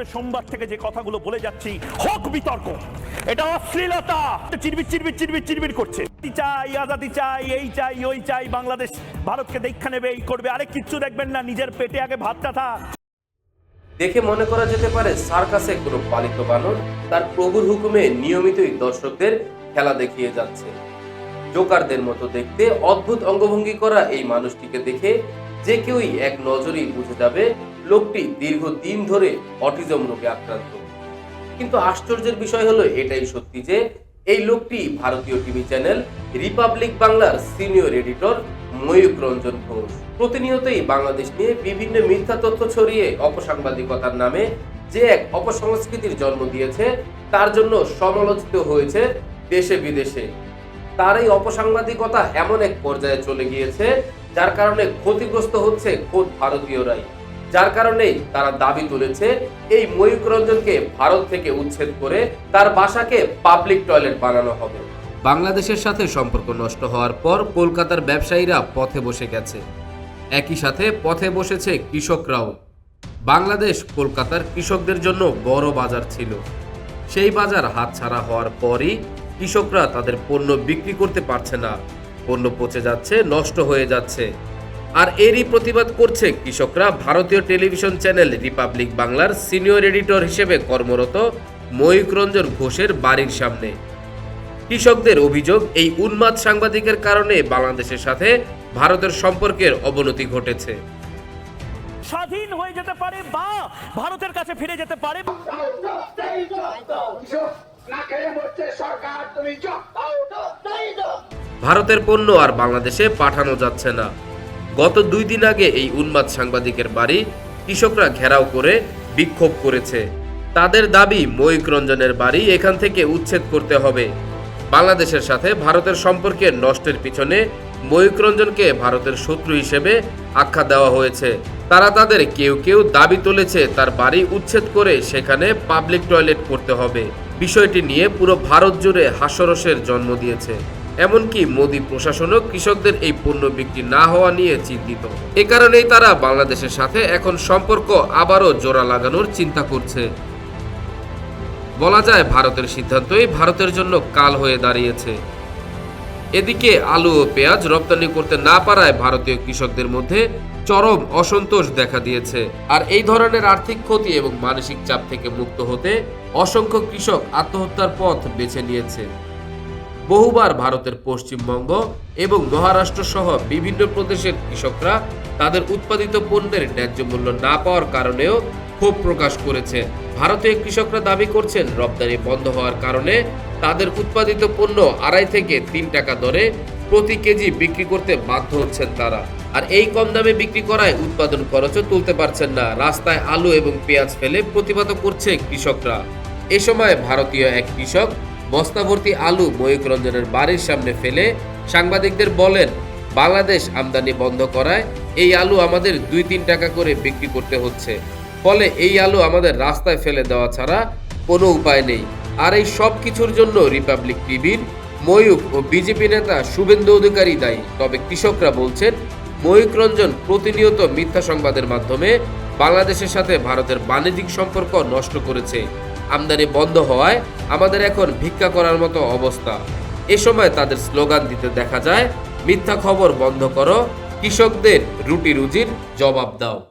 করে সোমবার থেকে যে কথাগুলো বলে যাচ্ছি, হোক বিতর্ক। এটা অশ্লীলতা। চিরবির চিরবির চিরবির চিরবির করছে। চাই, আজাদি চাই, এই চাই, ওই চাই, বাংলাদেশ ভারতকে দীক্ষা নেবে, এই করবে। আরে কিচ্ছু দেখবেন না, নিজের পেটে আগে ভাতটা থাক। দেখে মনে করা যেতে পারে, সার্কাসে কোনো পালিত বানর তার প্রভুর হুকুমে নিয়মিতই দর্শকদের খেলা দেখিয়ে যাচ্ছে। জোকারদের মতো দেখতে, অদ্ভুত অঙ্গভঙ্গি করা এই মানুষটিকে দেখে যে কেউই এক নজরেই বুঝে যাবে লোকটি দীর্ঘদিন ধরে অটিজম রোগে আক্রান্ত। কিন্তু আশ্চর্যের বিষয় হলো এটাই সত্যি যে, এই লোকটি ভারতীয় টিভি চ্যানেল রিপাবলিক বাংলার সিনিয়র এডিটর ময়ূক রঞ্জন ঘোষ। প্রতিনিয়তই বাংলাদেশ নিয়ে বিভিন্ন মিথ্যা তথ্য ছড়িয়ে অপসাংবাদিকতার নামে যে এক অপসংস্কৃতির জন্ম দিয়েছে, তার জন্য সমালোচিত হয়েছে দেশে বিদেশে। তার এই অপসাংবাদিকতা এমন এক পর্যায়ে চলে গিয়েছে, যার কারণে ক্ষতিগ্রস্ত হচ্ছে খোদ ভারতীয়রাই। যার কারণেই তারা দাবি তুলেছে এই ময়ূক রঞ্জনকে ভারত থেকে উচ্ছেদ করে তার বাসাকে পাবলিক টয়লেট বানানো হবে। বাংলাদেশের সাথে সম্পর্ক নষ্ট হওয়ার পর কলকাতার ব্যবসায়ীরা পথে বসে গেছে। একই সাথে পথে বসেছে কৃষকরাও। বাংলাদেশ কলকাতার কৃষকদের জন্য বড় বাজার ছিল। সেই বাজার হাতছাড়া হওয়ার পরই কৃষকরা তাদের পণ্য বিক্রি করতে পারছে না। পণ্য পচে যাচ্ছে, নষ্ট হয়ে যাচ্ছে। আর এরই প্রতিবাদ করছে কৃষকরা। ভারতীয় টেলিভিশন চ্যানেল রিপাবলিক বাংলার সিনিয়র এডিটর হিসেবে কর্মরত ময়ূক রঞ্জন ঘোষের বাড়ির সামনে। কৃষকদের অভিযোগ এই উন্মাদ সাংবাদিকের কারণে বাংলাদেশের সাথে ভারতের সম্পর্কের অবনতি ঘটেছে। স্বাধীন হয়ে যেতে পারে বা ভারতের কাছে ফিরে যেতে পারে না খেয়ে মরছে সরকার তুমি ভারতের পণ্য আর বাংলাদেশে পাঠানো যাচ্ছে না। গত দুই দিন আগে এই উন্মাদ সাংবাদিকের বাড়ি কৃষকরা ঘেরাও করে বিক্ষোভ করেছে। তাদের দাবি ময়ূক রঞ্জনের বাড়ি এখান থেকে উচ্ছেদ করতে হবে। বাংলাদেশের সাথে ভারতের সম্পর্কের নষ্টের পিছনে ময়ূক রঞ্জনকে ভারতের শত্রু হিসেবে আখ্যা দেওয়া হয়েছে। তারা তাদের কেউ কেউ দাবি তুলেছে, তার বাড়ি উচ্ছেদ করে সেখানে পাবলিক টয়লেট করতে হবে। বিষয়টি নিয়ে পুরো ভারত জুড়ে হাস্যরসের জন্ম দিয়েছে। এমনকি মোদী প্রশাসনও কৃষকদের এই পণ্য বিক্রি না হওয়া নিয়ে চিন্তিত। এ কারণেই তারা বাংলাদেশের সাথে এখন সম্পর্ক আবারও জোড়া লাগানোর চিন্তা করছে। বলা যায় ভারতের সিদ্ধান্তই ভারতের জন্য কাল হয়ে দাঁড়িয়েছে। এদিকে আলু ও পেঁয়াজ রপ্তানি করতে না পারায় ভারতীয় কৃষকদের মধ্যে চরম অসন্তোষ দেখা দিয়েছে। আর এই ধরনের আর্থিক ক্ষতি এবং মানসিক চাপ থেকে মুক্ত হতে অসংখ্য কৃষক আত্মহত্যার পথ বেছে নিয়েছে। বহুবার ভারতের পশ্চিমবঙ্গ এবং মহারাষ্ট্র সহ বিভিন্ন প্রদেশের কৃষকরা তাদের উৎপাদিত পণ্যের ন্যায্য মূল্য না পাওয়ার কারণেও ক্ষোভ প্রকাশ করেছে। ভারতীয় কৃষকরা দাবি করছেন, রপ্তানি বন্ধ হওয়ার কারণে তাদের উৎপাদিত পণ্য আড়াই থেকে তিন টাকা দরে প্রতি কেজি বিক্রি করতে বাধ্য হচ্ছেন তারা। আর এই কম দামে বিক্রি করায় উৎপাদন খরচও তুলতে পারছেন না। রাস্তায় আলু এবং পেঁয়াজ ফেলে প্রতিবাদ করছে কৃষকরা। এ সময় ভারতীয় এক কৃষক বস্তাভর্তি আলু ময়ূক রঞ্জনের বাড়ির সামনে ফেলে সাংবাদিকদের বলেন, বাংলাদেশ আমদানি বন্ধ করায় এই আলু আমাদের দুই তিন টাকা করে বিক্রি করতে হচ্ছে। ফলে এই আলু আমাদের রাস্তায় ফেলে দেওয়া ছাড়া কোনো উপায় নেই। আর এই সব কিছুর জন্য রিপাবলিক টিভির ময়ূক ও বিজেপি নেতা শুভেন্দু অধিকারী দায়ী। তবে কৃষকরা বলছেন ময়ূক রঞ্জন প্রতিনিয়ত মিথ্যা সংবাদের মাধ্যমে বাংলাদেশের সাথে ভারতের বাণিজ্যিক সম্পর্ক নষ্ট করেছে। আমদানি বন্ধ হওয়ায় আমাদের এখন ভিক্ষা করার মতো অবস্থা। এ সময় তাদের স্লোগান দিতে দেখা যায়, মিথ্যা খবর বন্ধ করো, কৃষকদের রুটি রুজির জবাব দাও।